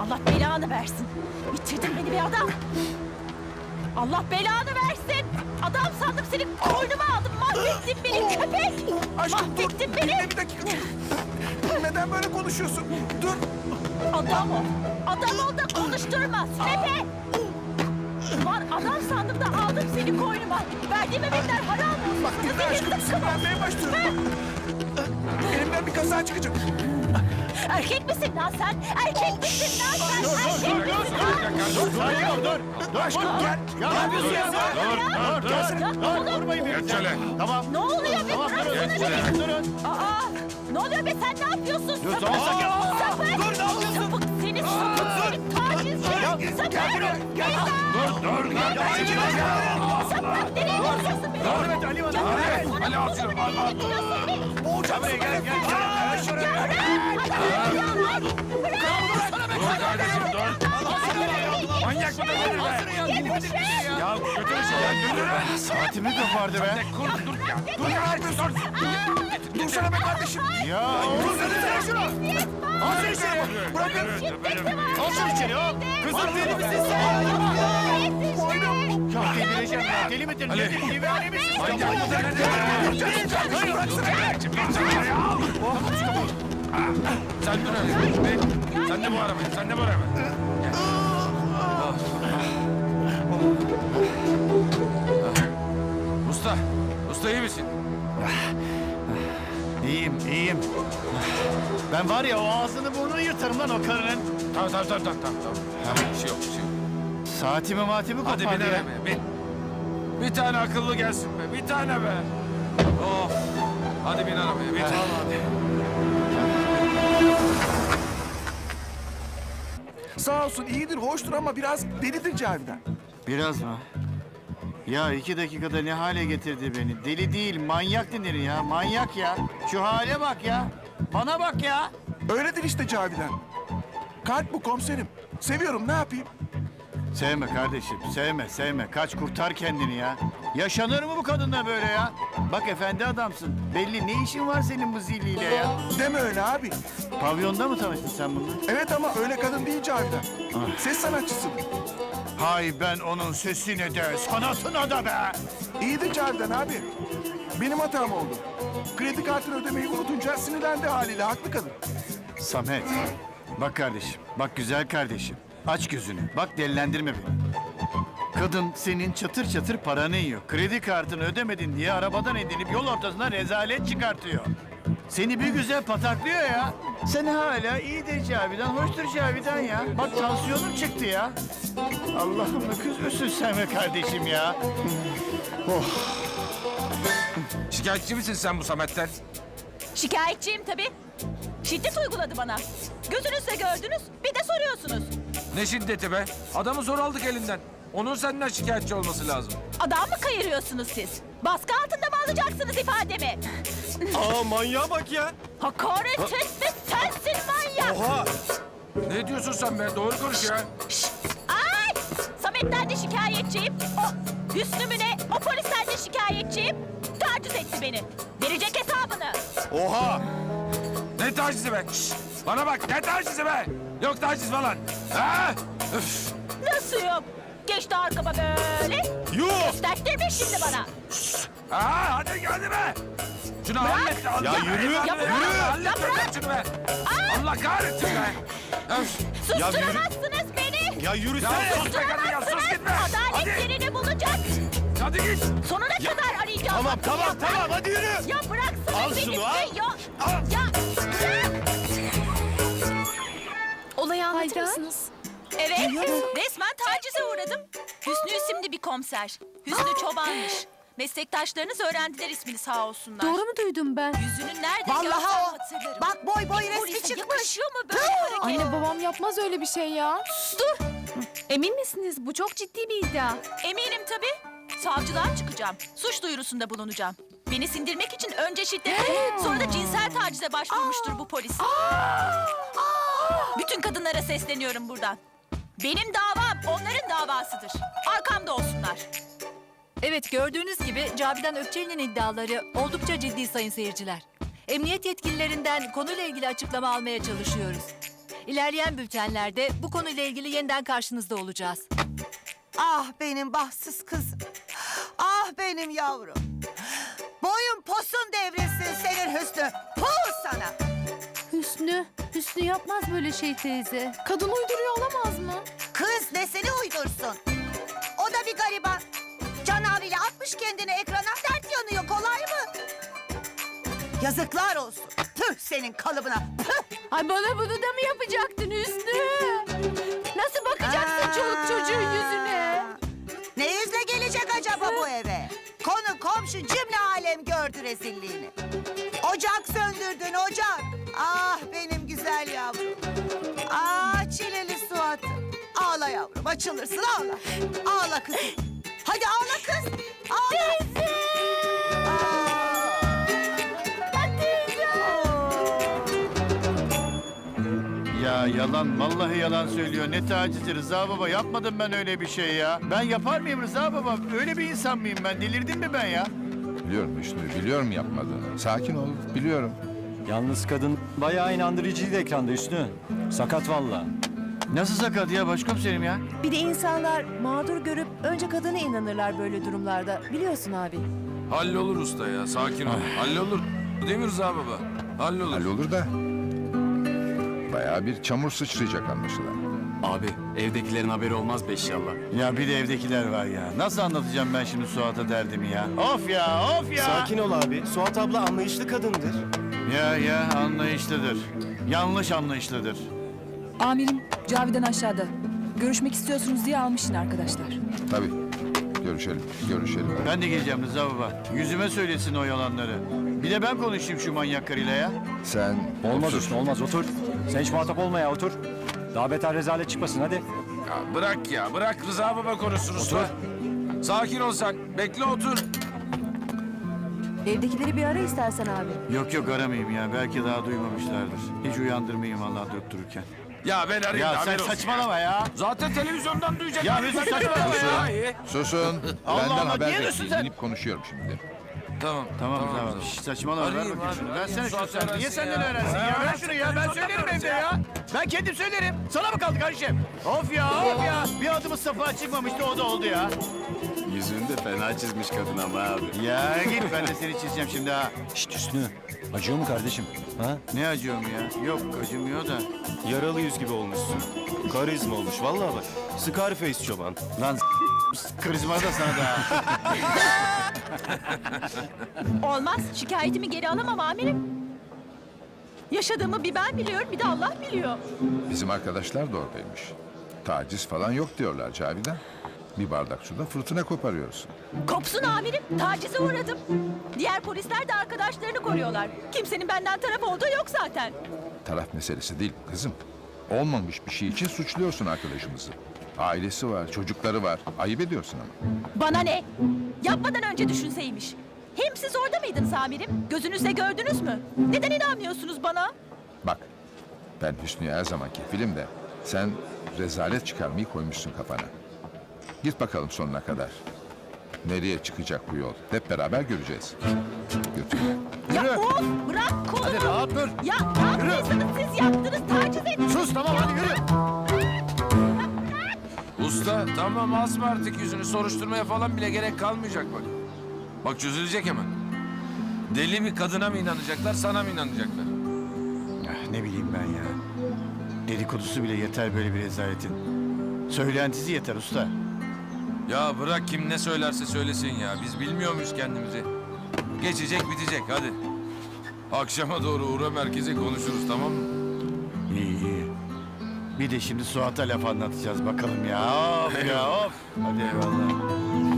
Allah belanı versin. Bitirdin beni bir adam. Allah belanı versin. Adam sandım seni koynuma aldım. Mahvettin beni köpek. Aşkım dur. Mahvettin beni. Dinle bir dakika. Neden böyle konuşuyorsun? Dur. Adam ol. Adam ol da konuşturma. Sepe. Ulan adam sandım da aldım seni koynuma. Verdiğim emekler haram olsun. Bak dinle Senin aşkım. Sinirlenmeye başlıyorum. Elimden bir kaza çıkacak. Erkek misin lan sen? Erkek misin lan sen? Erkek misin lan? Aşkım gel. Ya ne yapıyorsun ya? Dur, dur, dur. Dur, vurmayın beni. Geç şöyle. Tamam. Ne oluyor be? Tamam, durun. Bıraksana beni. Durun. Aa, ne oluyor be sen ne yapıyorsun? Dur, tamam, sakin Dur, ne yapıyorsun? Buraya, gel. Dur dur. Kardeşim. Sapık nereye? Devam et Ali Evet. bana Ali Mı dedin be? Ya götür şunu ya götür. Saatimi kopardı be. Kur dur ya. Dur ne yapıyorsun? Dursana be kardeşim. Ya Dur sen şunu. al şunu içeri. Bırakın. Al şunu içeri al. Kızım deli misin sen? Ya delireceğim ya. Deli midir? Ali. Nedir? Divane misin? Manyak mı dedin? Sen dur öyle. Sen de bu arabayı. Sen de bu arabayı. Usta. Usta iyi misin? İyiyim, iyiyim. Ben var ya o ağzını burnunu yırtarım lan o karının. Tamam tamam tamam tamam. tamam. Tamam bir şey yok bir şey yok. Saatimi matimi Hadi kopardı bin ya. arabaya bin. Bir tane akıllı gelsin be. Bir tane be. Of. Hadi bin arabaya bin. Sağ olsun iyidir, hoştur ama biraz delidir Cavidan. Biraz mı? Ya iki dakikada ne hale getirdi beni. Deli değil, manyak denir ya. Manyak ya. Şu hale bak ya. Bana bak ya. Öyledir işte Cavidan. Kalp bu komiserim. Seviyorum ne yapayım? Sevme kardeşim, sevme, sevme. Kaç kurtar kendini ya. Yaşanır mı bu kadınla böyle ya? Bak efendi adamsın. Belli ne işin var senin bu zilliyle ya? Deme öyle abi. Pavyonda mı tanıştın sen bununla? Evet ama öyle kadın değil Cavidan. Ses sanatçısı. Hay ben onun sesine de, sanatına da be. İyidir Cavidan abi. Benim hatam oldu. Kredi kartını ödemeyi unutunca sinirlendi haliyle. Haklı kadın. Samet, bak kardeşim, bak güzel kardeşim. Aç gözünü, bak delilendirme beni. Kadın senin çatır çatır paranı yiyor. Kredi kartını ödemedin diye arabadan edinip yol ortasına rezalet çıkartıyor. Seni bir güzel pataklıyor ya. Sen hala iyidir Cavidan, hoştur Cavidan ya. Bak tansiyonum çıktı ya. Allah'ım kızıyorsun sen be kardeşim ya. Şikayetçi misin sen bu Samet'ten? Şikayetçiyim tabii. Şiddet uyguladı bana. Gözünüzle gördünüz, bir de soruyorsunuz. Ne şiddeti be? Adamı zor aldık elinden. Onun senden şikayetçi olması lazım. Adam mı kayırıyorsunuz siz? Baskı altında mı alacaksınız ifademi? Aa manyağa bak ya. Hakaret etme sensin manyak. Oha. Ne diyorsun sen be? Doğru konuş ya. Ay! Samet'ten de şikayetçiyim. O Hüsnü ne? O polisten de şikayetçiyim. Taciz etti beni. Verecek hesabını. Oha. Ne tacizi be? Şşş! Bana bak ne tacizi be? Yok taciz falan. Ha? Üf! Nasıl yok? Geçti arkama böyle. Yuh. Gösterttirme şimdi bana. Aa, hadi hadi be. Şunu hallet. de, Ya yürü, ya bırak, ya Hallet bırak. şunu be. Allah kahretsin be. Öf. Ya yürü. Susturamazsınız beni. Ya yürüsene. Ya sus be kadın ya sus Susturamazsınız. gitme. Adalet Hadi. yerini bulacak. Hadi git. Sonuna kadar arayacağım. Tamam tamam tamam hadi yürü. Ya bıraksana Al beni. şunu, be, al. Ya, ya, ya. Olayı anlatır mısınız? Evet, resmen tacize uğradım. Hüsnü isimli bir komiser. Hüsnü Çoban'mış. Meslektaşlarınız öğrendiler ismini sağ olsunlar. Doğru mu duydum ben? Yüzünü nerede Vallahi görsem o. hatırlarım. Bak boy boy resmi Polise çıkmış. yakışıyor mu böyle hareket? Anne babam yapmaz öyle bir şey ya. Dur. Emin misiniz? Bu çok ciddi bir iddia. Eminim tabii. Savcılığa çıkacağım. Suç duyurusunda bulunacağım. Beni sindirmek için önce şiddete, sonra da cinsel tacize başvurmuştur bu polis. Bütün kadınlara sesleniyorum buradan. Benim davam onların davasıdır. Arkamda olsunlar. Evet gördüğünüz gibi Cavidan Ökçeli'nin iddiaları oldukça ciddi sayın seyirciler. Emniyet yetkililerinden konuyla ilgili açıklama almaya çalışıyoruz. İlerleyen bültenlerde bu konuyla ilgili yeniden karşınızda olacağız. Ah benim bahtsız kızım. Ah benim yavrum. Boyun posun devrilsin senin Hüsnü. Puh sana. Hüsnü, Hüsnü yapmaz böyle şey teyze. Kadın uyduruyor olamaz mı? Kız nesini uydursun. O da bir gariban. Kendini ekrana dert yanıyor kolay mı? Yazıklar olsun. Tüh senin kalıbına. Püh. Ay bana bunu da mı yapacaktın Hüsnü? Nasıl bakacaksın Aa. çoluk çocuğun yüzüne? Ne yüzle gelecek acaba bu eve? Konu komşu cümle alem gördü rezilliğini. Ocak söndürdün ocak. Ah benim güzel yavrum. Ah çileli Suat'ım. Ağla yavrum açılırsın ağla. Ağla kızım. Hadi ağla kız. Teyze. Ya yalan vallahi yalan söylüyor. Ne tacizi Rıza baba yapmadım ben öyle bir şey ya. Ben yapar mıyım Rıza baba? Öyle bir insan mıyım ben? Delirdim mi ben ya? Biliyorum Hüsnü, biliyorum yapmadığını. Sakin ol, biliyorum. Yalnız kadın bayağı inandırıcıydı ekranda Hüsnü. Sakat valla. Nasıl sakat ya başkomiserim ya? Bir de insanlar mağdur görüp önce kadına inanırlar böyle durumlarda. Biliyorsun abi. Hallolur usta ya sakin ol. Hallolur. Değil mi Rıza baba? Hallolur. Hallolur da. Bayağı bir çamur sıçrayacak anlaşılan. Abi evdekilerin haberi olmaz be inşallah. Ya bir de evdekiler var ya. Nasıl anlatacağım ben şimdi Suat'a derdimi ya? Of ya of ya. Sakin ol abi. Suat abla anlayışlı kadındır. Ya ya anlayışlıdır. Yanlış anlayışlıdır. Amirim Cavidan aşağıda. Görüşmek istiyorsunuz diye almışsın arkadaşlar. Tabii. Görüşelim, görüşelim. Ben de geleceğim Rıza baba. Yüzüme söylesin o yalanları. Bir de ben konuşayım şu manyak karıyla ya. Sen Olmaz otur. Hüsnü olmaz otur. Sen hiç muhatap olma ya otur. Daha beter rezalet çıkmasın hadi. Ya bırak ya bırak Rıza baba konuşsun usta. Sakin ol sen. Bekle otur. Evdekileri bir ara istersen abi. Yok yok aramayayım ya. Belki daha duymamışlardır. Hiç uyandırmayayım Allah durup dururken. Ya ben arayayım. Ya da sen haber olsun saçmalama ya. Zaten televizyondan duyacak. Ya Mesut saçmalama ya. Susun. Allah Benden Allah, haber niye diyorsun bekleyin. sen? İnip konuşuyorum şimdi. Tamam. Tamam tamam. tamam. Şş, saçmalama ver Arayayım bakayım abi, şunu. arayayım. Versene şunu sen. Niye senden ya. öğrensin ya? Ver şunu ya. Ben söylerim evde ya. Ben kendim söylerim. Sana mı kaldı kardeşim? Of ya of ya. Bir adımız safa çıkmamıştı o da oldu ya. Yüzünü de fena çizmiş kadın ama abi. Ya git ben de seni çizeceğim şimdi ha. Şşt Hüsnü. Acıyor mu kardeşim? Ha? Ne acıyorum ya? Yok acımıyor da. Yaralı yüz gibi olmuşsun. Karizma olmuş vallahi bak. Scarface çoban. Lan s- karizma da sana da. Olmaz. Şikayetimi geri alamam amirim. Yaşadığımı bir ben biliyorum bir de Allah biliyor. Bizim arkadaşlar da oradaymış. Taciz falan yok diyorlar Cavidan. Bir bardak suda fırtına koparıyorsun. Kopsun amirim. Tacize uğradım. Diğer polisler de arkadaşlarını koruyorlar. Kimsenin benden taraf olduğu yok zaten. Taraf meselesi değil kızım. Olmamış bir şey için suçluyorsun arkadaşımızı. Ailesi var, çocukları var. Ayıp ediyorsun ama. Bana ne? Yapmadan önce düşünseymiş. Hem siz orada mıydınız amirim? Gözünüzle gördünüz mü? Neden inanmıyorsunuz bana? Bak, ben Hüsnü'ye her zamanki filmde sen rezalet çıkarmayı koymuşsun kafana. Git bakalım sonuna kadar. Nereye çıkacak bu yol? Hep beraber göreceğiz. Götür. Ya of bırak kolumu. Hadi rahat dur. Ya ne yapıyorsunuz siz yaptınız taciz ettiniz. Sus tamam hadi yürü. Usta tamam asma artık yüzünü soruşturmaya falan bile gerek kalmayacak bak. Bak çözülecek hemen. Deli bir kadına mı inanacaklar sana mı inanacaklar? Ah, ne bileyim ben ya. Dedikodusu bile yeter böyle bir rezaletin. Söylentisi yeter usta. Ya bırak kim ne söylerse söylesin ya. Biz bilmiyor muyuz kendimizi? Geçecek bitecek hadi. Akşama doğru uğra merkeze konuşuruz tamam mı? İyi iyi. Bir de şimdi Suat'a laf anlatacağız bakalım ya. Of ya of. Hadi eyvallah.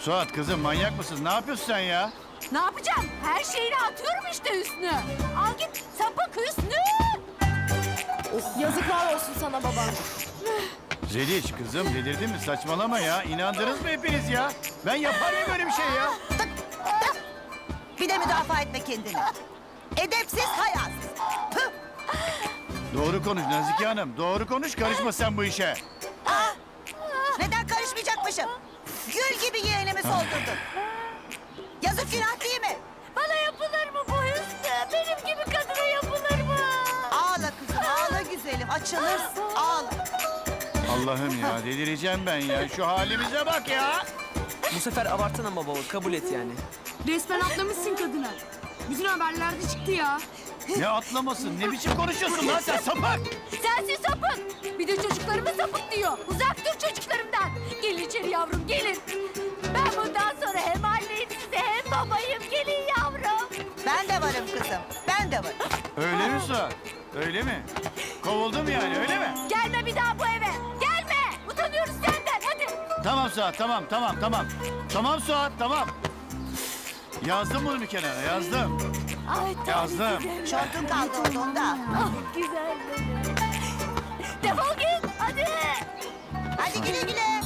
Suat. Kızım manyak mısın? Ne yapıyorsun sen ya? Ne yapacağım? Her şeyini atıyorum işte Hüsnü. Al git sapık Hüsnü. Yazıklar olsun sana baba. Zeliş kızım delirdin mi? Saçmalama ya. İnandınız mı hepiniz ya? Ben yapar mıyım böyle bir şey ya? Bir de müdafaa etme kendini. Edepsiz. Püh! Doğru konuş Nazike Hanım. Doğru konuş karışma sen bu işe. Neden karışmayacakmışım? Gül gibi yeğenimi soldurdun. Yazık günah değil mi? Bana yapılır mı bu Hüsnü? Benim gibi kadına yapılır mı? Ağla kızım, ağla güzelim. Açılırsın, ağla. Allah'ım ya delireceğim ben ya. Şu halimize bak ya. Bu sefer abartın ama baba kabul et yani. Resmen atlamışsın kadına. Bütün haberlerde çıktı ya. Ne atlamasın? Ne biçim konuşuyorsun lan sen sapık? Sensin sapık. De çocuklarımı sapık diyor. Uzak dur çocuklarımdan. Gelin içeri yavrum gelin. Ben bundan sonra hem anneyim size hem babayım. Gelin yavrum. Ben de varım kızım, ben de varım. Öyle mi Suat? Öyle mi? Kovuldum yani öyle mi? Gelme bir daha bu eve. Gelme. Utanıyoruz senden hadi. Tamam Suat tamam tamam tamam. Tamam Suat tamam. Yazdım bunu bir kenara yazdım. Ay Yazdım. Şortun kaldı odunda. Ah güzel. Hadi güle güle.